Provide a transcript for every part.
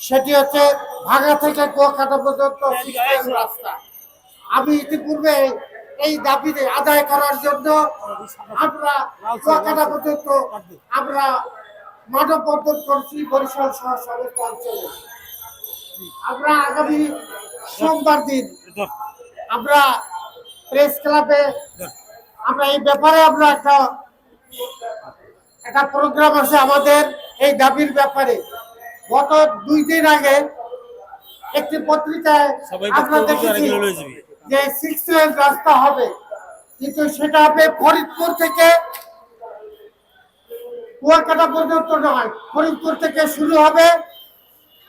সেটি হচ্ছে ভাগা থেকে কুয়াকাটা পর্যন্ত রাস্তা। আমি ইতিপূর্বে এই দাবি আদায় করার জন্য আমরা কুয়াকাটা পর্যন্ত আমরা মানব বন্ধন করছি বরিশাল সহ সমস্ত অঞ্চলে। আমরা আগামী সোমবার দিন আমরা প্রেস ক্লাবে আমরা এই ব্যাপারে আমরা একটা একটা প্রোগ্রাম আছে আমাদের এই দাবির ব্যাপারে। গত দুই দিন আগে একটি পত্রিকায় আমরা দেখেছি। যে সিক্স রাস্তা হবে। কিন্তু সেটা হবে ফরিদপুর থেকে কুয়াকাটা পর্যন্ত নয় ফরিদপুর থেকে শুরু হবে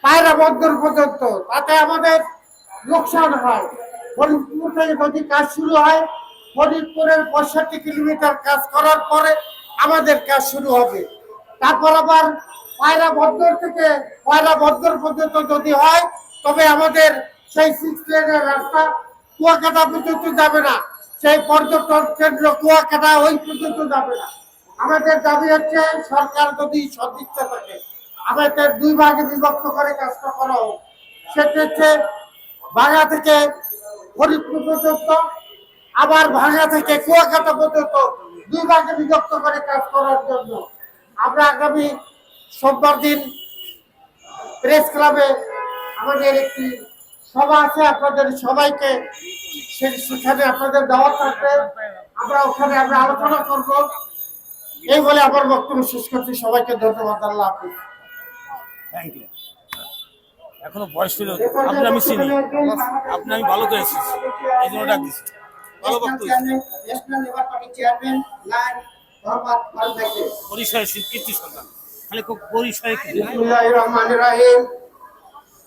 পায়রা বন্দর পর্যন্ত। তাতে আমাদের লোকসান হয়। ফরিদপুর থেকে যদি কাজ শুরু হয় ফরিদপুরের পঁয়ষট্টি কিলোমিটার কাজ করার পরে আমাদের কাজ শুরু হবে। তারপর আবার পায়রা বন্দর থেকে পায়রা বন্দর পর্যন্ত যদি হয়, তবে আমাদের সেই সিক্স লেনের রাস্তা কুয়াকাটা পর্যন্ত যাবে না। সেই পর্যটন কেন্দ্র কুয়াকাটা ওই পর্যন্ত যাবে না। আমাদের দাবি হচ্ছে, সরকার যদি সদিচ্ছা থাকে, আমাদের দুই ভাগে বিভক্ত করে কাজটা করা হোক। হচ্ছে ভাঙা থেকে ফরিদপুর পর্যন্ত, আবার ভাঙা থেকে কুয়াকাটা পর্যন্ত দুই ভাগে বিভক্ত করে কাজ করার জন্য। আমরা আগামী সোমবার দিন প্রেস ক্লাবে আমাদের একটি সভা আছে আপনাদের সবাইকে সেখানে আপনাদের দাওয়াত থাকবে। আমরা ওখানে আমরা আলোচনা করব। এই বলে আমার বক্তব্য শেষ করছি। সবাইকে ধন্যবাদ। আল্লাহ হাফিজ। থ্যাংক ইউ এখনও বয়স ছিল আপনি আমি চিনি আপনি আমি ভালো করে এসেছি। এই জন্য ডাক দিচ্ছি ভালো বক্তব্য ন্যাশনাল লেবার পার্টি চেয়ারম্যান লাইন ভাইকে। পরিচয় স্বীকৃতি সন্তান। খালি খুব পরিচয়